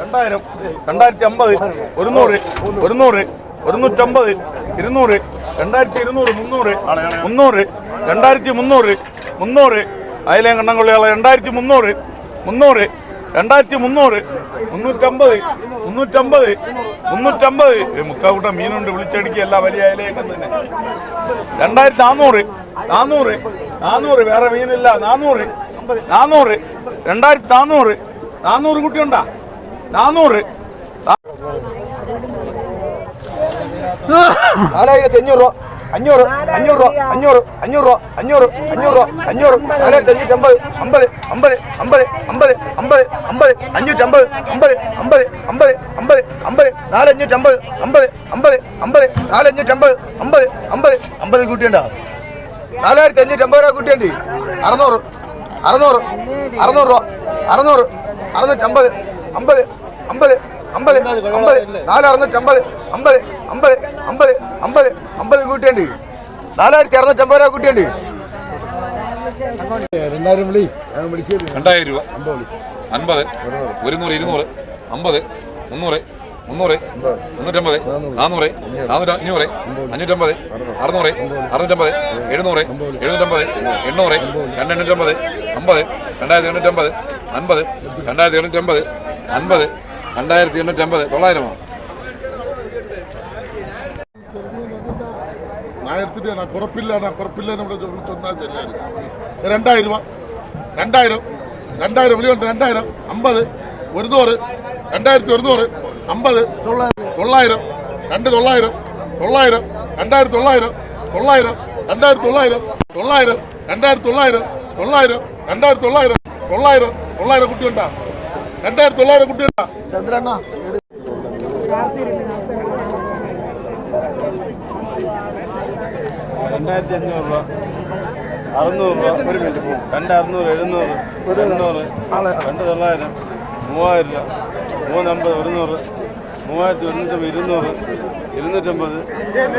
രണ്ടായിരം. രണ്ടായിരത്തി അമ്പത് ഒരുന്നൂറ് ഒരുന്നൂറ് ഒരുന്നൂറ്റമ്പത് ഇരുന്നൂറ് രണ്ടായിരത്തി ഇരുന്നൂറ് മുന്നൂറ് മുന്നൂറ് രണ്ടായിരത്തി മുന്നൂറ് മുന്നൂറ് അയലേ കണ്ണൻകൊള്ളിയാളെ രണ്ടായിരത്തി മുന്നൂറ് മുന്നൂറ് രണ്ടായിരത്തി മുന്നൂറ് മുന്നൂറ്റമ്പത് മുന്നൂറ്റമ്പത് മുന്നൂറ്റമ്പത്. ഏ, മുക്കാകൂട്ടം മീനുണ്ട് വിളിച്ചടിക്കുക എല്ലാ വലിയ അയലയൊക്കെ തന്നെ. രണ്ടായിരത്തി നാന്നൂറ് നാന്നൂറ്. നാന്നൂറ് വേറെ മീനില്ല നാന്നൂറ് നാന്നൂറ്. രണ്ടായിരത്തി നാന്നൂറ് നാന്നൂറ് കുട്ടിയുണ്ടാ? നാന്നൂറ്. നാലായിരത്തി അഞ്ഞൂറ് രൂപ. അഞ്ഞൂറ് അഞ്ഞൂറ് രൂപ അഞ്ഞൂറ് അഞ്ഞൂറ് രൂപ അഞ്ഞൂറ് അഞ്ഞൂറ് രൂപ അഞ്ഞൂറ് നാലായിരത്തി അഞ്ഞൂറ്റി അമ്പത് അമ്പത് അമ്പത് അമ്പത് അമ്പത് അമ്പത് അമ്പത് അഞ്ഞൂറ്റി അമ്പത് അമ്പത് അമ്പത് അമ്പത് അമ്പത് നാലഞ്ഞൂറ്റമ്പത് നാലഞ്ഞൂറ്റി അമ്പത് അമ്പത് അമ്പത് നാലഞ്ഞൂറ്റമ്പത് നാലഞ്ഞൂറ്റി അമ്പത് അമ്പത് അമ്പത് കൂട്ടിയുണ്ടോ നാലായിരത്തി അഞ്ഞൂറ്റി അമ്പത് രൂപ കൂട്ടിയുണ്ട് അറുന്നൂറ് അറുന്നൂറ് അറുന്നൂറ് രൂപ അറുന്നൂറ് അറുന്നൂറ്റമ്പത് അമ്പത് അമ്പത് അമ്പത് അമ്പത് നാല് അറുന്നൂറ്റമ്പത് അമ്പത് അമ്പത് കൂട്ടിയുണ്ട്. നാലായിരത്തി അറുന്നൂറ്റമ്പത് രൂപ കൂട്ടിയുണ്ട്. രണ്ടായിരം വിളി. ഞാൻ രണ്ടായിരം രൂപ. അൻപത് ഒരുന്നൂറ് ഇരുന്നൂറ് അമ്പത് മുന്നൂറ് മുന്നൂറ് മുന്നൂറ്റമ്പത് നാനൂറ്. നാനൂറ്റ അഞ്ഞൂറ് അഞ്ഞൂറ്റമ്പത് അറുന്നൂറ് അറുന്നൂറ്റമ്പത് എഴുന്നൂറ് എഴുന്നൂറ്റമ്പത് എണ്ണൂറ് രണ്ടെണ്ണൂറ്റമ്പത് അമ്പത് രണ്ടായിരത്തി എണ്ണൂറ്റമ്പത് അൻപത് രണ്ടായിരത്തി എണ്ണൂറ്റമ്പത് അൻപത് രണ്ടായിരത്തി എണ്ണൂറ്റമ്പത് തൊള്ളായിരമോ ആയിരത്തിന്റെ കുറപ്പില്ല കുറപ്പില്ലാണ് ഇവിടെ ചെന്നാൽ ചെല്ലാൻ. രണ്ടായിരം രൂപ. രണ്ടായിരം. രണ്ടായിരം. വിളിയുണ്ട് രണ്ടായിരം. അമ്പത്. ഒരു നൂറ് രണ്ടായിരത്തി ഒരുന്നൂറ് അമ്പത്. തൊള്ളായിരം. രണ്ട് തൊള്ളായിരം. തൊള്ളായിരം. രണ്ടായിരത്തി തൊള്ളായിരം. തൊള്ളായിരം. രണ്ടായിരത്തി തൊള്ളായിരം. തൊള്ളായിരം. രണ്ടായിരത്തി തൊള്ളായിരം. തൊള്ളായിരം. രണ്ടായിരത്തി തൊള്ളായിരം. തൊള്ളായിരം. തൊള്ളായിരം കുട്ടിയുണ്ടാ രണ്ടായിരത്തി തൊള്ളായിരം കുട്ടിയുണ്ടാ ചന്ദ്രണ്ണ രണ്ടായിരത്തി അഞ്ഞൂറ് രൂപ. അറുന്നൂറ് രൂപ. ഒരു മിനിറ്റ് രണ്ട് അറുന്നൂറ് എഴുന്നൂറ് എണ്ണൂറ് രണ്ട് തൊള്ളായിരം മൂവായിരം രൂപ. മൂന്നമ്പത് ഒരുന്നൂറ് മൂവായിരത്തി ഒരുന്നൂറ്റമ്പത് ഇരുന്നൂറ് ഇരുന്നൂറ്റമ്പത്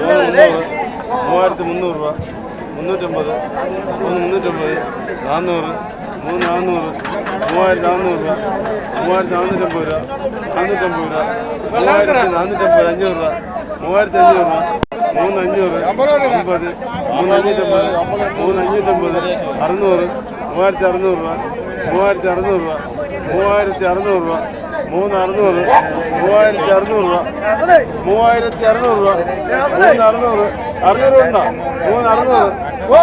മൂന്ന് മുന്നൂറ് മൂവായിരത്തി മുന്നൂറ് രൂപ. മുന്നൂറ്റമ്പത് മൂന്ന് മുന്നൂറ്റമ്പത് നാന്നൂറ് മൂന്ന് നാന്നൂറ് മൂവായിരത്തി നാന്നൂറ് രൂപ. മൂവായിരത്തി നാന്നൂറ്റമ്പത് രൂപ നാന്നൂറ്റമ്പത് രൂപ. മൂവായിരത്തി നാന്നൂറ്റമ്പത് അഞ്ഞൂറ് രൂപ. മൂവായിരത്തി അഞ്ഞൂറ് രൂപ. മൂന്ന് അഞ്ഞൂറ് അമ്പത് മൂന്നഞ്ഞൂറ്റമ്പത് മൂന്നഞ്ഞൂറ്റമ്പത് അറുന്നൂറ് മൂവായിരത്തി അറുന്നൂറ് രൂപ മൂവായിരത്തി അറുന്നൂറ് രൂപ മൂവായിരത്തി അറുന്നൂറ് രൂപ മൂന്ന് അറുന്നൂറ് മൂവായിരത്തി അറുന്നൂറ് രൂപ മൂവായിരത്തി അറുന്നൂറ് രൂപ മൂന്ന് അറുന്നൂറ് അറുന്നൂറ് ഉണ്ടോ? മൂന്ന് അറുന്നൂറ് ഓ